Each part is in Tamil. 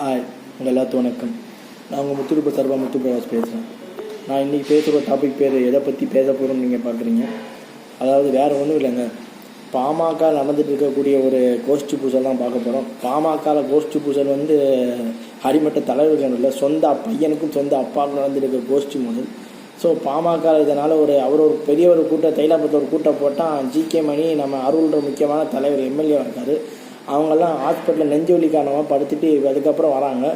ஹாய் உங்கள் எல்லாத்துக்கும் வணக்கம். நான் உங்கள் முத்துருப்பு சர்வா முத்து பிரகாஷ் பேசுகிறேன் நான் இன்றைக்கி பேசுகிற டாபிக் பேர் எதை பற்றி பேச போகிறோம்னு நீங்கள் பார்க்குறீங்க. அதாவது வேறு ஒன்றும் இல்லைங்க. பாமக நடந்துட்டு இருக்கக்கூடிய ஒரு கோஷ்டி பூசல் தான் பார்க்க போகிறோம் பாமகவில் கோஷ்டி பூசல் வந்து அடிமட்ட தலைவர்கள் இல்லை சொந்த பையனுக்கும் சொந்த அப்பாவுக்கும் நடந்துருக்க கோஷ்டி முதல். ஸோ பாமக இதனால் ஒரு அவர் ஒரு பெரிய ஒரு கூட்டம் தைலாபுரத்தில் ஒரு கூட்டம் போட்டால் ஜிகே மணி நம்ம அருள்ன்ற முக்கியமான தலைவர் எம்எல்ஏவாக இருக்கார். அவங்கெல்லாம் ஹாஸ்பிட்டலில் நெஞ்சு வலி காரணமாக படுத்துட்டு அதுக்கப்புறம் வராங்க.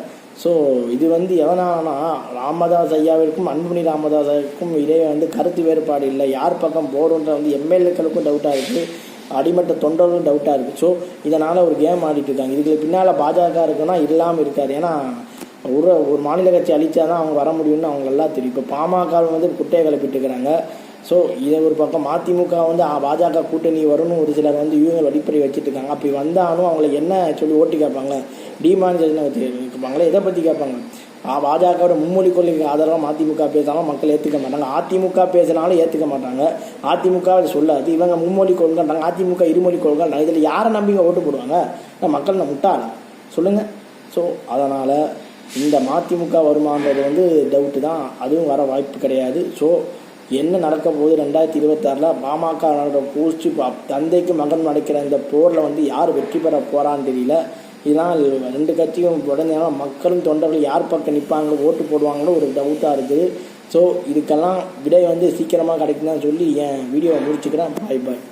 ஸோ இது வந்து எதனாலனா ராமதாஸ் ஐயாவிற்கும் அன்புமணி ராமதாஸுக்கும் இடையே வந்து கருத்து வேறுபாடு இல்லை. யார் பக்கம் போடுன்ற வந்து எம்எல்ஏக்களுக்கும் டவுட்டாக இருக்குது அடிமட்ட தொண்டர்களும் டவுட்டாக இருக்குது ஸோ இதனால் ஒரு கேம் ஆடிட்டு இருக்காங்க. இதுக்கு பின்னால் பாஜக இருக்குன்னா இல்லாமல் இருக்காது. ஏன்னா ஒரு ஒரு மாநில கட்சி அழிச்சா தான் அவங்க வர முடியும்னு அவங்க எல்லாம் தெரியும். இப்போ பாமக வந்து குட்டையை கிளப்பிட்டு இருக்கிறாங்க. ஸோ இதை ஒரு பக்கம் மதிமுக வந்து ஆ, பாஜக கூட்டணி வரும்னு ஒரு சிலர் வந்து இவங்க அடிப்படை வச்சுட்டு இருக்காங்க அப்படி வந்தாலும் அவங்கள என்ன சொல்லி ஓட்டு கேட்பாங்க டிமானிசேஷன் கேட்பாங்களே? எதை பற்றி கேட்பாங்க? ஆ, பாஜகவோட மும்மொழி கொள்கைக்கு ஆதரவாக மதிமுக பேசினாலும் மக்கள் ஏற்றுக்க மாட்டாங்க. அதிமுக பேசினாலும் ஏற்றுக்க மாட்டாங்க. அதிமுக சொல்லாது. இவங்க மும்மொழி கொள்கைன்றாங்க. அதிமுக இருமொழி கொள்கைன்றாங்க. இதில் யாரை நம்பிங்க ஓட்டு போடுவாங்க? நான் மக்கள் நான் முட்டாளா. சொல்லுங்கள் ஸோ அதனால் இந்த மதிமுக வருமானது வந்து டவுட்டு தான். அதுவும் வர வாய்ப்பு கிடையாது. ஸோ என்ன நடக்க போகுது ரெண்டாயிரத்தி இருபத்தாறில்? பாமக பூச்சி தந்தைக்கு மகன் நடக்கிற இந்த போரில் வந்து யார் வெற்றி பெற போகிறான்னு தெரியல. இதனால் ரெண்டு கட்சியும் உடனே மக்களும் தொண்டர்கள் யார் பக்கம் நிற்பாங்களோ ஓட்டு போடுவாங்கன்னு ஒரு டவுட்டாக இருக்குது. ஸோ இதுக்கெல்லாம் விடை வந்து சீக்கிரமாக கிடைக்குன்னு சொல்லி என் வீடியோவை முடிச்சுக்கிறேன். பாய் பாய்